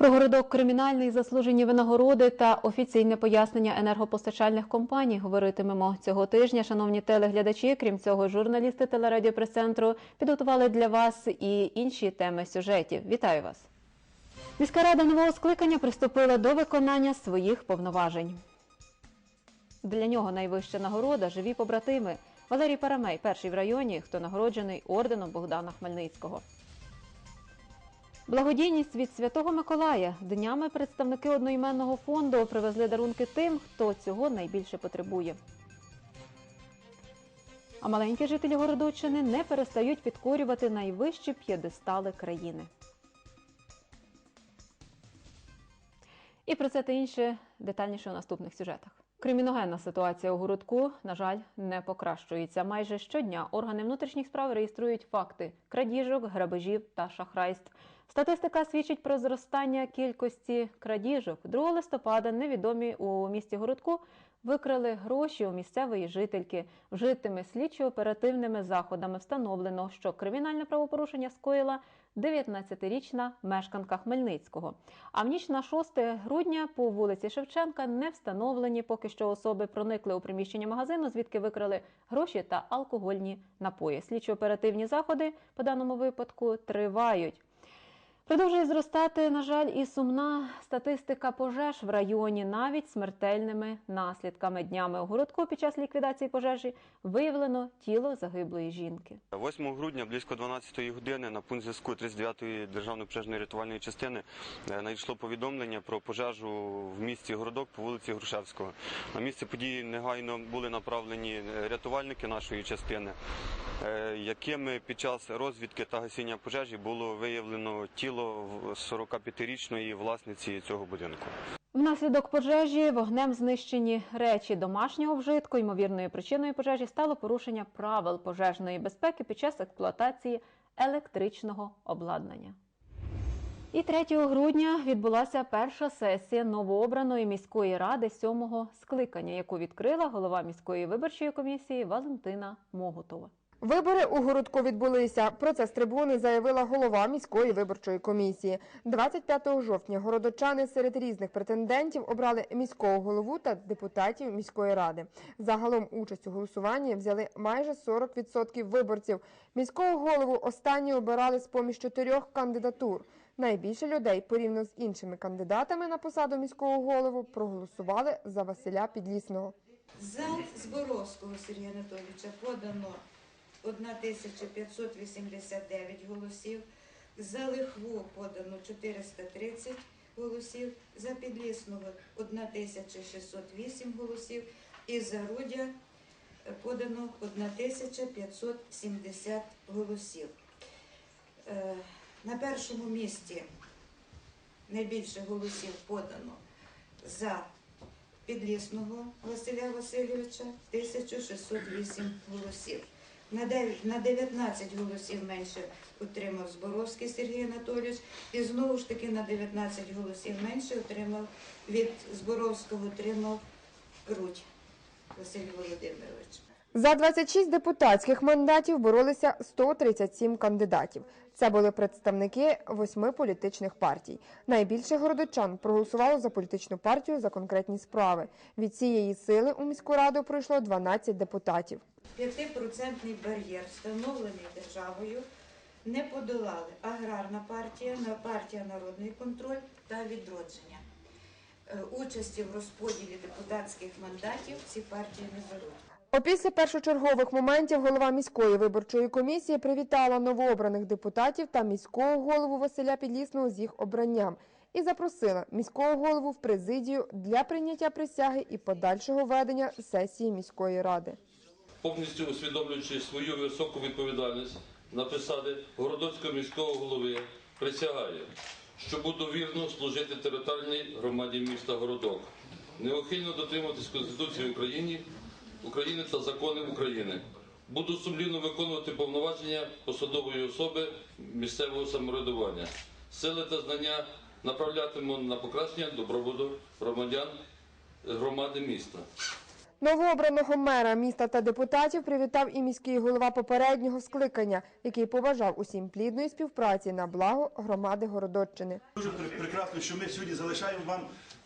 Про городок кримінальний, заслужені винагороди та офіційне пояснення енергопостачальних компаній говоритимемо цього тижня. Шановні телеглядачі, крім цього, журналісти телерадіопрес-центру підготували для вас і інші теми сюжетів. Вітаю вас! Міська рада нового скликання приступила до виконання своїх повноважень. Для нього найвища нагорода живі побратими. Валерій Парамей, перший в районі, хто нагороджений орденом Богдана Хмельницького. Благодійність від Святого Миколая. Днями представники одноіменного фонду привезли дарунки тим, хто цього найбільше потребує. А маленькі жителі Городоччини не перестають підкорювати найвищі п'єдестали країни. І про це та інше детальніше у наступних сюжетах. Криміногенна ситуація у городку, на жаль, не покращується. Майже щодня органи внутрішніх справ реєструють факти крадіжок, грабежів та шахрайств. Статистика свідчить про зростання кількості крадіжок. 2 листопада невідомі у місті городку викрали гроші у місцевої жительки. Вжитими слідчо-оперативними заходами встановлено, що кримінальне правопорушення скоїла 19-річна мешканка Хмельницького. А в ніч на 6 грудня по вулиці Шевченка не встановлені поки що особи проникли у приміщення магазину, звідки викрали гроші та алкогольні напої. Слідчо-оперативні заходи по даному випадку тривають. Продовжує зростати, на жаль, і сумна статистика пожеж в районі, навіть смертельними наслідками. Днями у городку під час ліквідації пожежі виявлено тіло загиблої жінки. 8 грудня близько 12 години на пункт зв'язку 39-ї державної пожежної рятувальної частини е, надійшло повідомлення про пожежу в місті Городок по вулиці Грушевського. На місце події негайно були направлені е, рятувальники нашої частини, е, якими під час розвідки та гасіння пожежі було виявлено тіло в- 45-річної власниці цього будинку. Внаслідок пожежі вогнем знищені речі домашнього вжитку. Ймовірною причиною пожежі стало порушення правил пожежної безпеки під час експлуатації електричного обладнання. І 3 грудня відбулася перша сесія новообраної міської ради сьомого скликання, яку відкрила голова міської виборчої комісії Валентина Могутова. Вибори у городку відбулися. Про це з трибуни заявила голова міської виборчої комісії. 25 жовтня городочани серед різних претендентів обрали міського голову та депутатів міської ради. Загалом участь у голосуванні взяли майже 40% виборців. Міського голову останні обирали з поміж чотирьох кандидатур. Найбільше людей порівняно з іншими кандидатами на посаду міського голову проголосували за Василя Підлісного. За Зборовського Сергія Анатолійовича подано 1589 голосів, за Лихву подано 430 голосів, за Підлісного 1608 голосів і за Рудя подано 1570 голосів. Е, На першому місці найбільше голосів подано за Підлісного Василя Васильовича 1608 голосів. На 19 голосів менше отримав Зборовський Сергій Анатолійович і знову ж таки на 19 голосів менше отримав від Зборовського отримав Круть Василь Володимирович. За 26 депутатських мандатів боролися 137 кандидатів. Це були представники восьми політичних партій. Найбільше городочан проголосувало за політичну партію за конкретні справи. Від цієї сили у міську раду пройшло 12 депутатів. П'ятипроцентний бар'єр, встановлений державою, не подолали аграрна партія, партія Народний контроль та відродження. Е, Участі в розподілі депутатських мандатів ці партії не беруть. Опісля першочергових моментів голова міської виборчої комісії привітала новообраних депутатів та міського голову Василя Підлісного з їх обранням і запросила міського голову в президію для прийняття присяги і подальшого ведення сесії міської ради. повністю усвідомлюючи свою високу відповідальність на посади Городоцького міського голови, присягаю, що буду вірно служити територіальній громаді міста Городок, неухильно дотримуватись Конституції України, України та законів України. Буду сумлінно виконувати повноваження посадової особи місцевого самоврядування. Сили та знання направлятиму на покращення добробуту громадян громади міста. Новообраного мера міста та депутатів привітав і міський голова попереднього скликання, який побажав усім плідної співпраці на благо громади Городоччини. Дуже пр- прекрасно, що ми сьогодні залишаємо вам.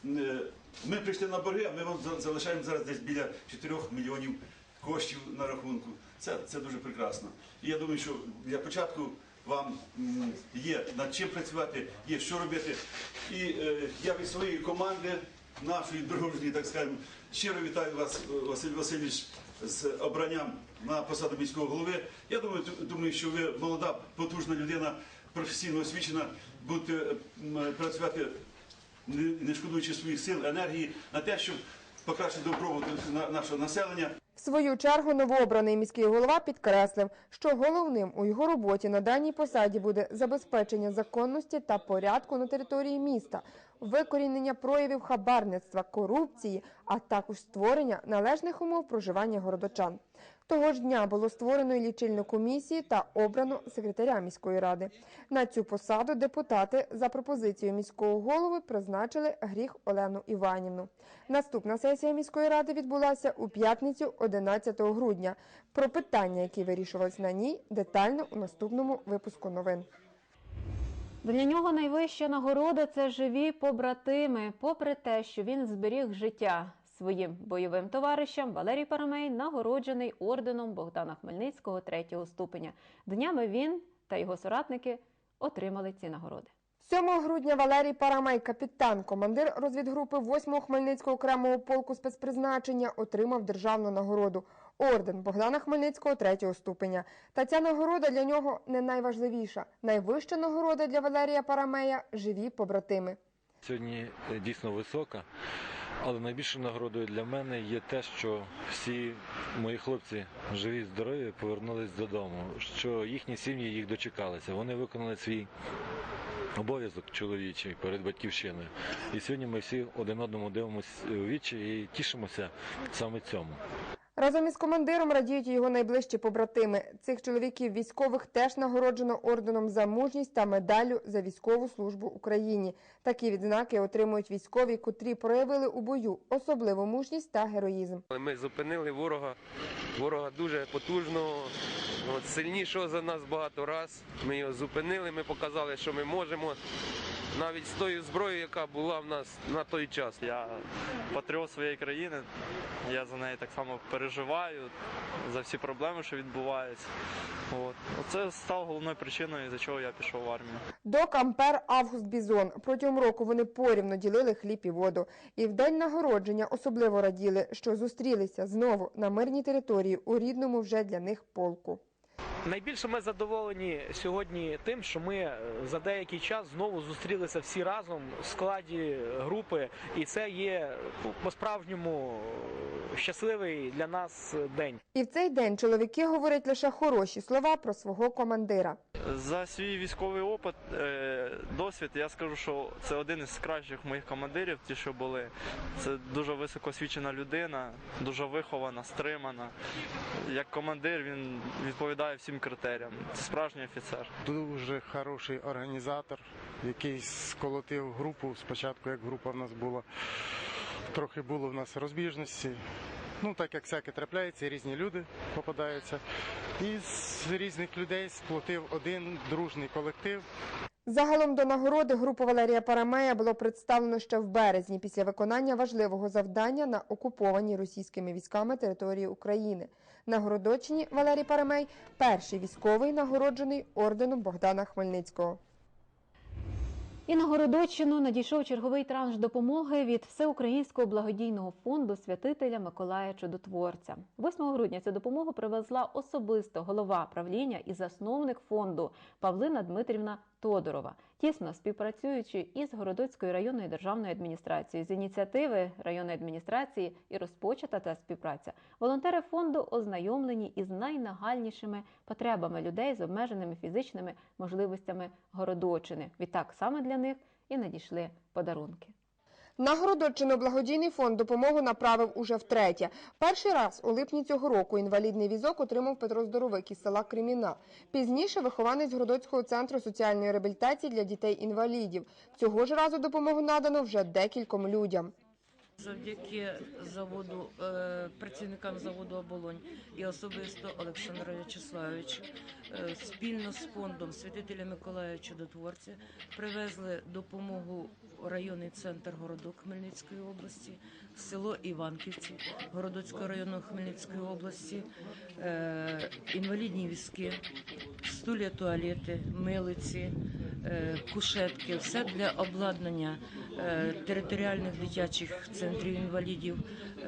Е, Ми прийшли на борги, а ми вам залишаємо зараз десь біля 4 мільйонів коштів на рахунку. Це, це дуже прекрасно. І я думаю, що для початку вам є над чим працювати, є що робити. І е, я від своєї команди, нашої дружньої, так скажемо, щиро вітаю вас, е, Василь Васильович, з обранням на посаду міського голови. Я думаю, думаю, що ви молода, потужна людина, професійно освічена, будете працювати не шкодуючи своїх сил, енергії на те, щоб покращити добробут на- нашого населення. В свою чергу новообраний міський голова підкреслив, що головним у його роботі на даній посаді буде забезпечення законності та порядку на території міста, викорінення проявів хабарництва, корупції, а також створення належних умов проживання городочан. Того ж дня було створено і лічильну комісію та обрано секретаря міської ради. На цю посаду депутати за пропозицією міського голови призначили Гріх Олену Іванівну. Наступна сесія міської ради відбулася у п'ятницю 11 грудня. Про питання, які вирішувались на ній, детально у наступному випуску новин. Для нього найвища нагорода це живі побратими. Попри те, що він зберіг життя своїм бойовим товаришам, Валерій Парамей нагороджений орденом Богдана Хмельницького третього ступеня. Днями він та його соратники отримали ці нагороди. 7 грудня Валерій Парамай, капітан, командир розвідгрупи 8-го Хмельницького окремого полку спецпризначення, отримав державну нагороду орден Богдана Хмельницького третього ступеня. Та ця нагорода для нього не найважливіша. Найвища нагорода для Валерія Парамея живі побратими. Сьогодні е, дійсно висока, але найбільшою нагородою для мене є те, що всі мої хлопці живі, здорові, повернулись додому, що їхні сім'ї їх дочекалися. Вони виконали свій обов'язок чоловічий перед батьківщиною. І сьогодні ми всі один одному дивимося вічі і тішимося саме цьому. Разом із командиром радіють його найближчі побратими. Цих чоловіків військових теж нагороджено орденом за мужність та медаллю за військову службу Україні. Такі відзнаки отримують військові, котрі проявили у бою особливу мужність та героїзм. Ми зупинили ворога, ворога дуже потужного, от, сильнішого за нас багато раз. Ми його зупинили, ми показали, що ми можемо. Навіть з тою зброєю, яка була в нас на той час. Я патріот своєї країни. Я за неї так само переживаю за всі проблеми, що відбуваються. От. Оце стало головною причиною, за чого я пішов в армію. Док Ампер Август Бізон. Протягом року вони порівно ділили хліб і воду. І в день нагородження особливо раділи, що зустрілися знову на мирній території у рідному вже для них полку. Найбільше ми задоволені сьогодні тим, що ми е, за деякий час знову зустрілися всі разом в складі групи, і це є ну, по-справжньому е, щасливий для нас день. І в цей день чоловіки говорять лише хороші слова про свого командира. За свій військовий опит, е, досвід, я скажу, що це один із кращих моїх командирів, ті, що були. Це дуже високоосвічена людина, дуже вихована, стримана. Як командир він відповідає всім критеріям. Це справжній офіцер. Дуже хороший організатор, який сколотив групу. Спочатку, як група в нас була, трохи було в нас розбіжності. Ну, так як всяке трапляється, різні люди попадаються. І з різних людей сплотив один дружний колектив. Загалом до нагороди групу Валерія Парамея було представлено ще в березні після виконання важливого завдання на окупованій російськими військами території України. На Городочині Валерій Парамей перший військовий нагороджений орденом Богдана Хмельницького. І на Городоччину надійшов черговий транш допомоги від Всеукраїнського благодійного фонду святителя Миколая Чудотворця. 8 грудня цю допомогу привезла особисто голова правління і засновник фонду Павлина Дмитрівна Тодорова, тісно співпрацюючи із Городоцькою районною державною адміністрацією. З ініціативи районної адміністрації і розпочата та співпраця. Волонтери фонду ознайомлені із найнагальнішими потребами людей з обмеженими фізичними можливостями Городочини. Відтак саме для них і надійшли подарунки. На Городоччину благодійний фонд допомогу направив уже втретє. Перший раз у липні цього року інвалідний візок отримав Петро Здоровик із села Креміна. Пізніше вихованець Городоцького центру соціальної реабілітації для дітей-інвалідів. Цього ж разу допомогу надано вже декільком людям. Завдяки заводу е, працівникам заводу оболонь і особисто Олександру В'ячеславовичу е, спільно з фондом Святителя Миколая Чудотворця привезли допомогу у районний центр Городок Хмельницької області, в село Іванківці Городоцького району Хмельницької області, е, інвалідні візки, стулья, туалети, милиці, кушетки, все для обладнання територіальних дитячих центрів інвалідів,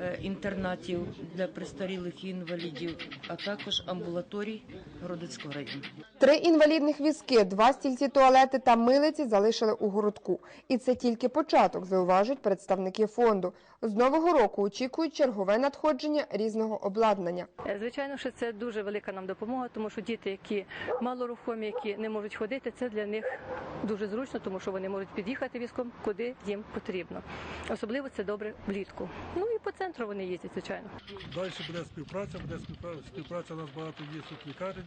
е, інтернатів для престарілих інвалідів, а також амбулаторій Городоцького району. Три інвалідних візки, два стільці туалети та милиці залишили у городку. І це тільки початок, зауважують представники фонду. З нового року очікують чергове надходження різного обладнання. Е, Звичайно, що це дуже велика нам допомога, тому що діти, які малорухомі, які не можуть ходити, це для них дуже зручно, тому що вони можуть під'їхати візком, куди їм потрібно. Особливо це добре влітку. Ну і по центру вони їздять, звичайно. Далі буде співпраця, буде співпраця. Співпраця у нас багато є тут лікарень,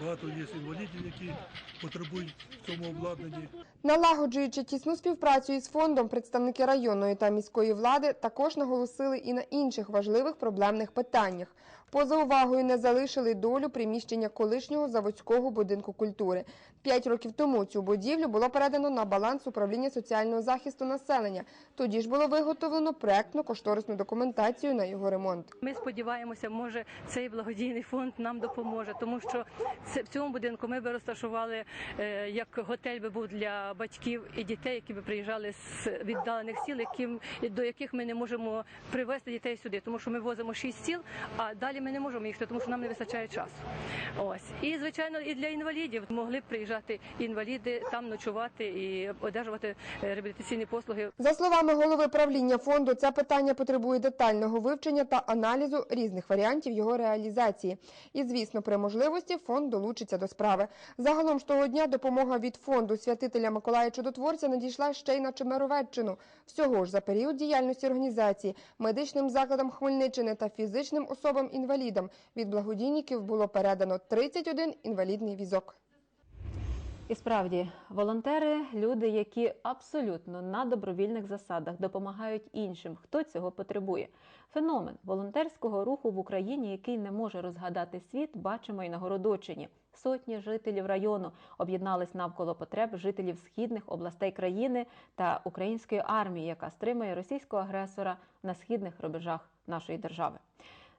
багато є інвалідів, які потребують в цьому обладнанні. Налагоджуючи тісну співпрацю із фондом, представники районної та міської влади також наголосили і на інших важливих проблемних питаннях. Поза увагою не залишили долю приміщення колишнього заводського будинку культури. П'ять років тому цю будівлю було передано на баланс управління соціального захисту населення. Тоді ж було виготовлено проектно-кошторисну документацію на його ремонт. Ми сподіваємося, може цей благодійний фонд нам допоможе, тому що в цьому будинку ми би розташували е, як готель би був для батьків і дітей, які би приїжджали з віддалених сіл, яким до яких ми не можемо привезти дітей сюди, тому що ми возимо шість сіл, а далі ми не можемо їхати, тому що нам не вистачає часу. Ось і звичайно, і для інвалідів могли б приїжджати інваліди там ночувати і одержувати е, реабілітаційні послуги. За словами голови правління фонду, це питання потребує детального вивчення та аналізу різних варіантів його реалізації. І, звісно, при можливості фонд долучиться до справи. Загалом ж того дня допомога від фонду святителя Миколая Чудотворця надійшла ще й на Чемеровеччину. Всього ж за період діяльності організації медичним закладам Хмельниччини та фізичним особам-інвалідам від благодійників було передано 31 інвалідний візок. І справді, волонтери люди, які абсолютно на добровільних засадах допомагають іншим, хто цього потребує. Феномен волонтерського руху в Україні, який не може розгадати світ, бачимо і на Городочині. Сотні жителів району об'єднались навколо потреб жителів східних областей країни та української армії, яка стримує російського агресора на східних рубежах нашої держави.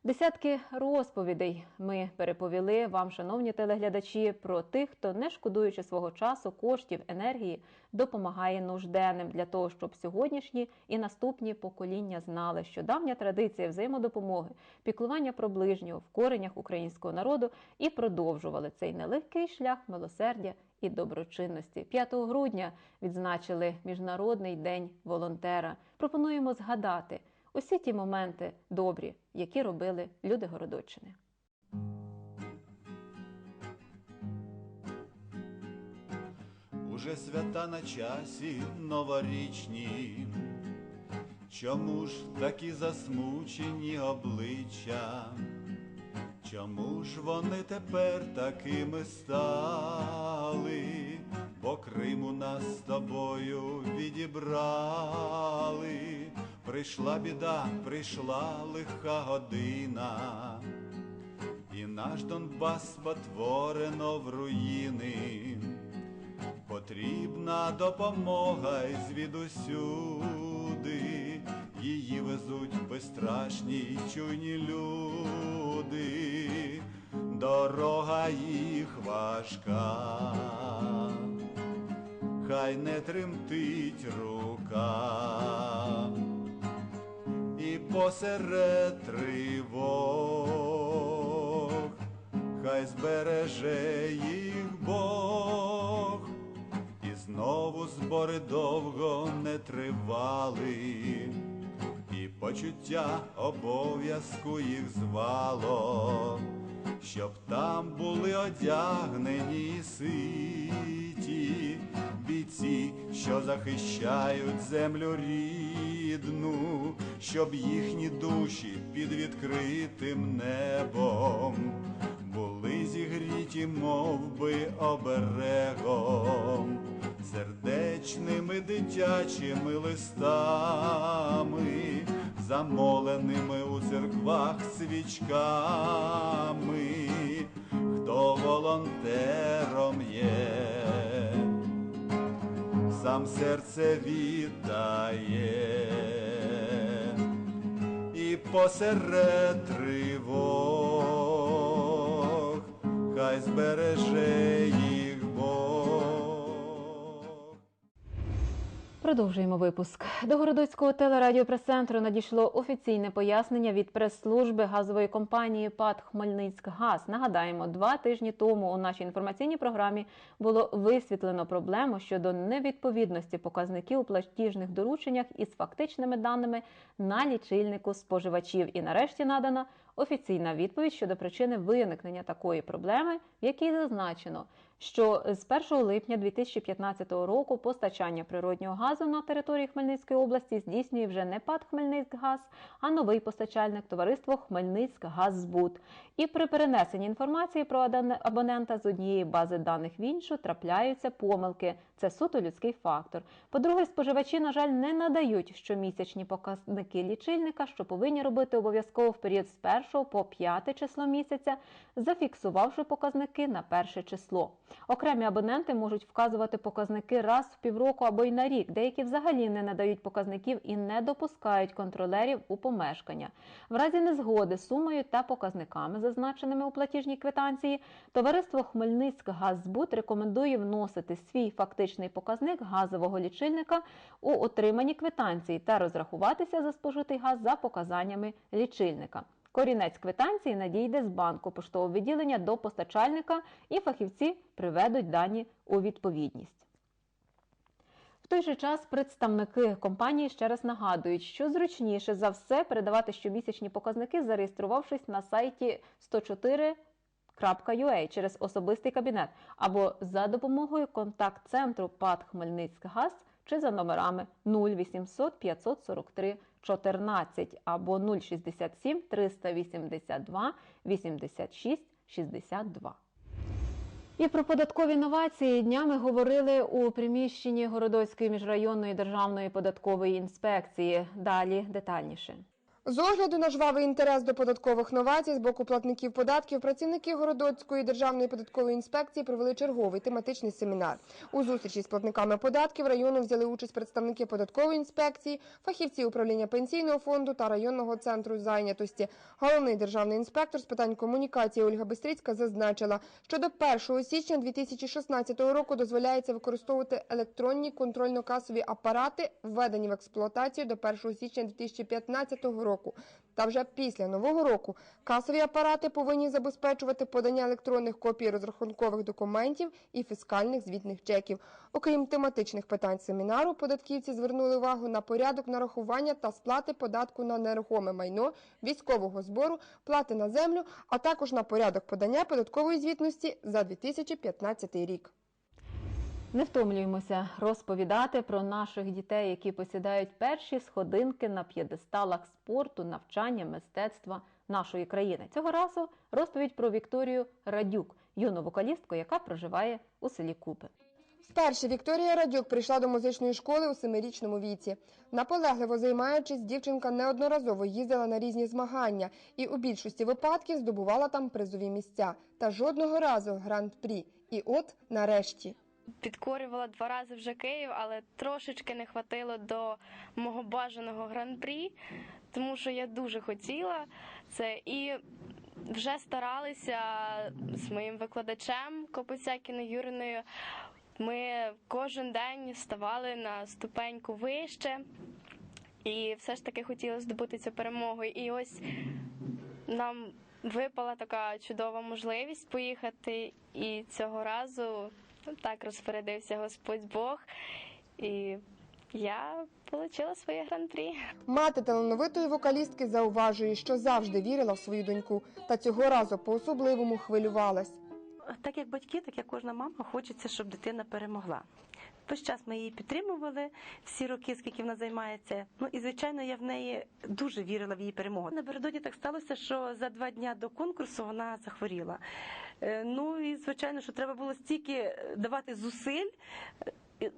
Десятки розповідей ми переповіли вам, шановні телеглядачі, про тих, хто, не шкодуючи свого часу, коштів, енергії, допомагає нужденним для того, щоб сьогоднішні і наступні покоління знали, що давня традиція взаємодопомоги, піклування про ближнього в коренях українського народу і продовжували цей нелегкий шлях милосердя і доброчинності. 5 грудня відзначили Міжнародний день волонтера. Пропонуємо згадати усі ті моменти добрі, які робили люди Городоччини. Уже свята на часі новорічні, чому ж такі засмучені обличчя? Чому ж вони тепер такими стали? Бо Крим у нас з тобою відібрали. Прийшла біда, прийшла лиха година, і наш Донбас спотворено в руїни. Потрібна допомога й звідусюди, її везуть безстрашні й чуйні люди, дорога їх важка, хай не тремтить рука, і посеред тривог, хай збереже їх Бог. І знову збори довго не тривали, і почуття обов'язку їх звало, щоб там були одягнені ситі бійці, що захищають землю рідну, щоб їхні душі під відкритим небом були зігріті, мов би оберегом. Сердечними дитячими листами, замоленими у церквах свічками, хто волонтером є, сам серце віддає і посеред тривог, хай збереже їх Продовжуємо випуск. До Городоцького телерадіопрес-центру надійшло офіційне пояснення від прес-служби газової компанії ПАД «Хмельницькгаз». Нагадаємо, два тижні тому у нашій інформаційній програмі було висвітлено проблему щодо невідповідності показників у платіжних дорученнях із фактичними даними на лічильнику споживачів. І нарешті надана офіційна відповідь щодо причини виникнення такої проблеми, в якій зазначено, що з 1 липня 2015 року постачання природнього газу на території Хмельницької області здійснює вже не ПАД «Хмельницькгаз», а новий постачальник товариство «Хмельницькгаззбут». І при перенесенні інформації про абонента з однієї бази даних в іншу трапляються помилки. Це суто людський фактор. По-друге, споживачі, на жаль, не надають щомісячні показники лічильника, що повинні робити обов'язково в період з 1 по 5 число місяця, зафіксувавши показники на перше число. Окремі абоненти можуть вказувати показники раз в півроку або й на рік. Деякі взагалі не надають показників і не допускають контролерів у помешкання. В разі незгоди з сумою та показниками, зазначеними у платіжній квитанції, товариство Хмельницькгаззбут рекомендує вносити свій фактичний показник газового лічильника у отримані квитанції та розрахуватися за спожитий газ за показаннями лічильника. Корінець квитанції надійде з банку поштового відділення до постачальника, і фахівці приведуть дані у відповідність. В той же час представники компанії ще раз нагадують, що зручніше за все передавати щомісячні показники, зареєструвавшись на сайті 104.ua через особистий кабінет або за допомогою контакт-центру ПАД Хмельницькгаз чи за номерами 0800 543 14 або 067 382 86 62. І про податкові новації днями говорили у приміщенні Городоцької міжрайонної державної податкової інспекції. Далі детальніше. З огляду на жвавий інтерес до податкових новацій з боку платників податків, працівники Городоцької державної податкової інспекції провели черговий тематичний семінар. У зустрічі з платниками податків району взяли участь представники податкової інспекції, фахівці управління пенсійного фонду та районного центру зайнятості. Головний державний інспектор з питань комунікації Ольга Бистрицька зазначила, що до 1 січня 2016 року дозволяється використовувати електронні контрольно-касові апарати, введені в експлуатацію до 1 січня 2015 року. Та вже після нового року касові апарати повинні забезпечувати подання електронних копій розрахункових документів і фіскальних звітних чеків. Окрім тематичних питань семінару, податківці звернули увагу на порядок нарахування та сплати податку на нерухоме майно, військового збору, плати на землю, а також на порядок подання податкової звітності за 2015 рік. Не втомлюємося розповідати про наших дітей, які посідають перші сходинки на п'єдесталах спорту, навчання, мистецтва нашої країни. Цього разу розповідь про Вікторію Радюк, юну вокалістку, яка проживає у селі Купи. Вперше Вікторія Радюк прийшла до музичної школи у семирічному віці. Наполегливо займаючись, дівчинка неодноразово їздила на різні змагання і у більшості випадків здобувала там призові місця. Та жодного разу гран-прі. І от нарешті. Підкорювала два рази вже Київ, але трошечки не хватило до мого бажаного гран-прі, тому що я дуже хотіла це і вже старалися з моїм викладачем Копицякіною Юриною. Ми кожен день ставали на ступеньку вище і все ж таки хотіли здобути цю перемогу. І ось нам випала така чудова можливість поїхати, і цього разу так розпорядився Господь Бог, і я отримала своє гран-прі. Мати талановитої вокалістки зауважує, що завжди вірила в свою доньку, та цього разу по-особливому хвилювалась. Так як батьки, так як кожна мама, хочеться, щоб дитина перемогла. Весь час ми її підтримували всі роки, скільки вона займається. Ну і звичайно, я в неї дуже вірила в її перемогу. Напередодні так сталося, що за два дня до конкурсу вона захворіла. Е, Ну і звичайно, що треба було стільки давати зусиль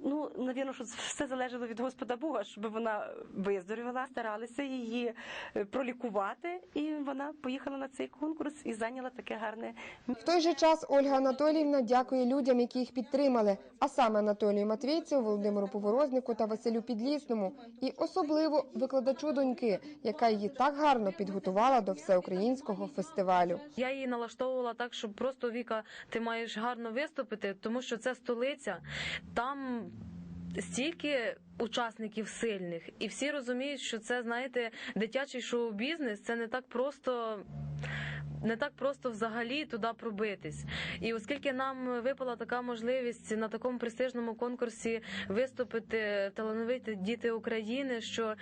Ну, навірно, що все залежало від Господа Бога, щоб вона виздоровіла. Старалися її е, пролікувати, і вона поїхала на цей конкурс і зайняла таке гарне В той же час Ольга Анатоліївна дякує людям, які їх підтримали, а саме Анатолію Матвійцю, Володимиру Поворознику та Василю Підлісному, і особливо викладачу доньки, яка її так гарно підготувала до всеукраїнського фестивалю. Я її налаштовувала так, щоб просто Віка, ти маєш гарно виступити, тому що це столиця. Там стільки учасників сильних, і всі розуміють, що це, знаєте, дитячий шоу-бізнес. Це не так просто. Не так просто взагалі туди пробитись. І оскільки нам випала така можливість на такому престижному конкурсі виступити талановиті діти України, що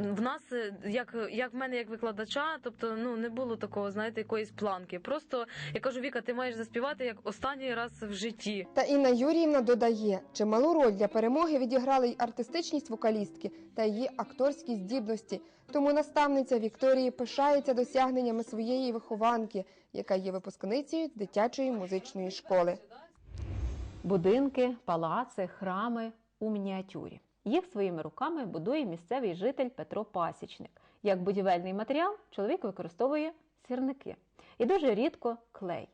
в нас, е, як, як в мене, як викладача, тобто ну не було такого, знаєте, якоїсь планки. Просто я кажу, Віка, ти маєш заспівати як останній раз в житті. Та Інна Юріївна додає, чималу роль для перемоги відіграли й артистичність вокалістки та її акторські здібності. Тому наставниця Вікторії пишається досягненнями своєї вихованки, яка є випускницею дитячої музичної школи. Будинки, палаци, храми у мініатюрі. Їх своїми руками будує місцевий житель Петро Пасічник. Як будівельний матеріал чоловік використовує сірники і дуже рідко клей.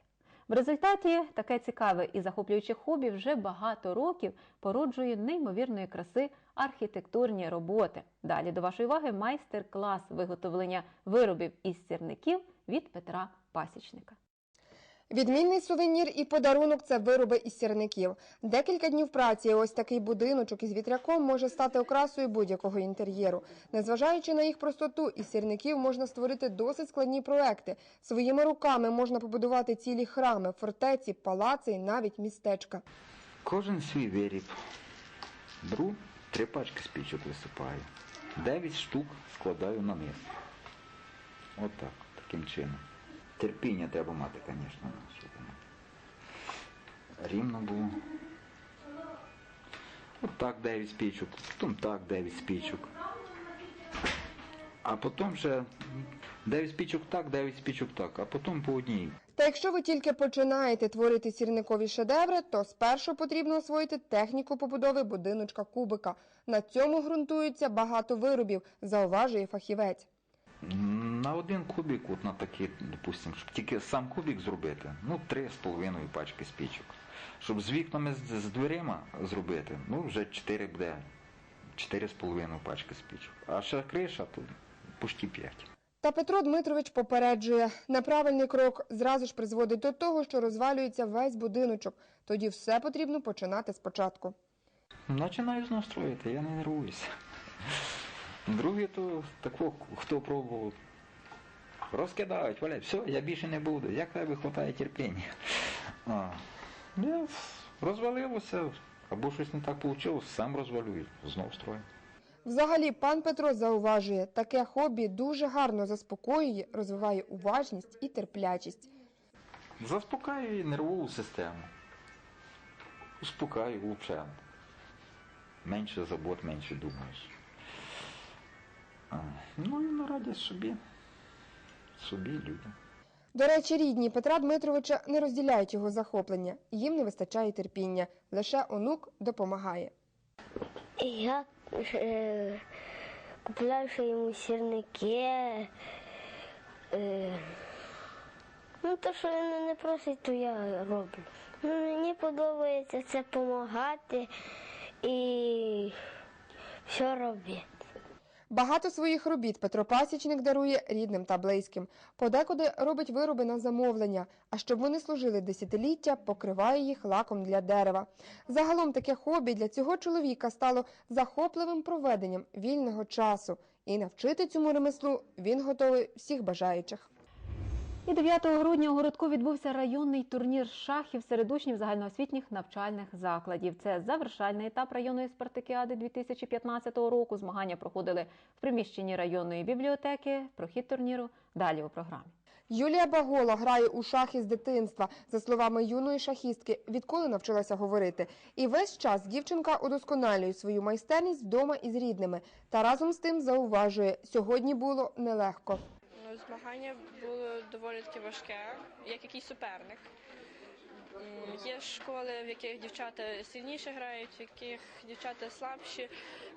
В результаті таке цікаве і захоплююче хобі вже багато років породжує неймовірної краси архітектурні роботи. Далі до вашої уваги майстер-клас виготовлення виробів із сірників від Петра Пасічника. Відмінний сувенір і подарунок це вироби із сірників. Декілька днів праці і ось такий будиночок із вітряком може стати окрасою будь-якого інтер'єру. Незважаючи на їх простоту, із сірників можна створити досить складні проекти. Своїми руками можна побудувати цілі храми, фортеці, палаци і навіть містечка. Кожен свій виріб. Беру три пачки спічок висипаю. Дев'ять штук складаю на низ. Отак, таким чином. Терпіння треба мати, звісно, щоб рівно було. Отак 9 спічок, потім так 9 спічок. А потім вже 9 спічок так, 9 спічок так, а потім по одній. Та якщо ви тільки починаєте творити сірникові шедеври, то спершу потрібно освоїти техніку побудови будиночка кубика. На цьому ґрунтується багато виробів, зауважує фахівець. На один кубик, от на такий, допустимо, щоб тільки сам кубик зробити, ну, три з половиною пачки спічок. Щоб з вікнами з, з дверима зробити, ну вже чотири буде, чотири з половиною пачки спічок. А ще криша, то почти п'ять. Та Петро Дмитрович попереджує, неправильний крок зразу ж призводить до того, що розвалюється весь будиночок. Тоді все потрібно починати спочатку. Починаю знову строїти, я не нервуюся. Другі то такого, хто пробував, розкидають, валяють, все, я більше не буду. Як тебе вистачає терпіння? А, я розвалилося, або щось не так вийшло, сам розвалюю, знов строю. Взагалі, пан Петро зауважує, таке хобі дуже гарно заспокоює, розвиває уважність і терплячість. Заспокаює нервову систему. Успокаюю взагалі. Менше забот, менше думаєш. А, ну і на радість собі. Собі людям. До речі, рідні Петра Дмитровича не розділяють його захоплення, їм не вистачає терпіння. Лише онук допомагає. Я е, купляю йому сірники. Е, ну, то, що він не просить, то я роблю. Ну, мені подобається це допомагати і все робити. Багато своїх робіт Петро Пасічник дарує рідним та близьким. Подекуди робить вироби на замовлення, а щоб вони служили десятиліття, покриває їх лаком для дерева. Загалом таке хобі для цього чоловіка стало захопливим проведенням вільного часу. І навчити цьому ремеслу він готовий всіх бажаючих. І 9 грудня у городку відбувся районний турнір шахів серед учнів загальноосвітніх навчальних закладів. Це завершальний етап районної спартакіади 2015 року. Змагання проходили в приміщенні районної бібліотеки. Прохід турніру далі у програмі. Юлія Багола грає у шахи з дитинства, за словами юної шахістки, відколи навчилася говорити. І весь час дівчинка удосконалює свою майстерність вдома із рідними. Та разом з тим зауважує, сьогодні було нелегко. Змагання було доволі таки важке, як якийсь суперник. Є школи, в яких дівчата сильніше грають, в яких дівчата слабші,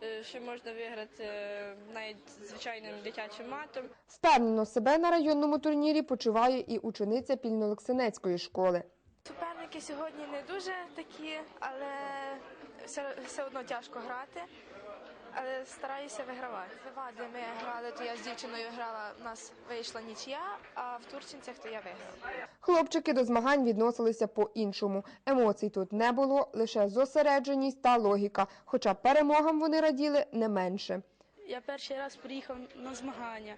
е, що можна виграти е, навіть звичайним дитячим матом. Впевнено себе на районному турнірі почуває і учениця Пільнолексинецької школи. Суперники сьогодні не дуже такі, але все, все одно тяжко грати. Але стараюся вигравати. В Леваді ми грали, то я з дівчиною грала, у нас вийшла нічия, а в Турчинцях то я виграла. Хлопчики до змагань відносилися по-іншому. Емоцій тут не було, лише зосередженість та логіка, хоча перемогам вони раділи не менше. Я перший раз приїхав на змагання,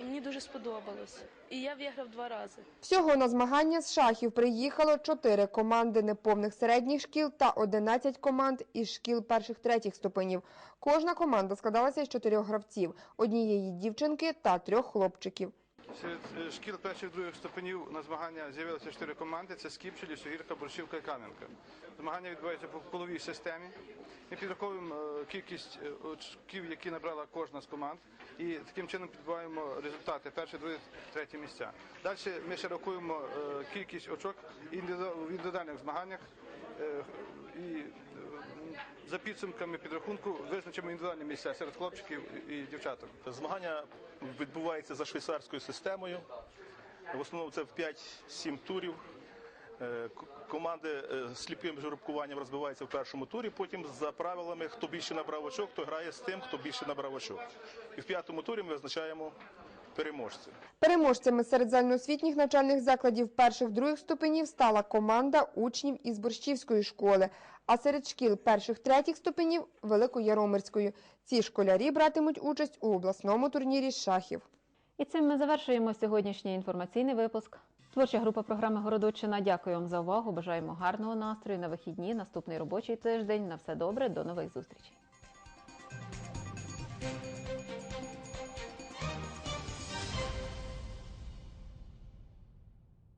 мені дуже сподобалось. І я виграв два рази. Всього на змагання з шахів приїхало чотири команди неповних середніх шкіл та 11 команд із шкіл перших-третіх ступенів. Кожна команда складалася з чотирьох гравців, однієї дівчинки та трьох хлопчиків. Серед шкіл перших других ступенів на змагання з'явилися чотири команди: це Скіпче, Лісогірка, Борщівка і Кам'янка. Змагання відбуваються по коловій системі. Ми підраховуємо е, кількість е, очків, які набрала кожна з команд, і таким чином підбиваємо результати перше, друге, третє місця. Далі ми ще рахуємо е, кількість очок в індивідуальних змаганнях. І за підсумками підрахунку визначимо індивідуальні місця серед хлопчиків і дівчаток. Змагання відбуваються за швейцарською системою. В основному це в 5-7 турів. Е, Команди е, сліпим жеребкуванням розбиваються в першому турі. Потім за правилами, хто більше набрав очок, то грає з тим, хто більше набрав очок. І в п'ятому турі ми визначаємо переможців. Переможцями серед загальноосвітніх навчальних закладів перших-других ступенів стала команда учнів із Борщівської школи, а серед шкіл перших-третіх ступенів – Великояромирської. Ці школярі братимуть участь у обласному турнірі шахів. І цим ми завершуємо сьогоднішній інформаційний випуск. Творча група програми Городочина. Дякую вам за увагу. Бажаємо гарного настрою на вихідні. Наступний робочий тиждень. На все добре. До нових зустрічей.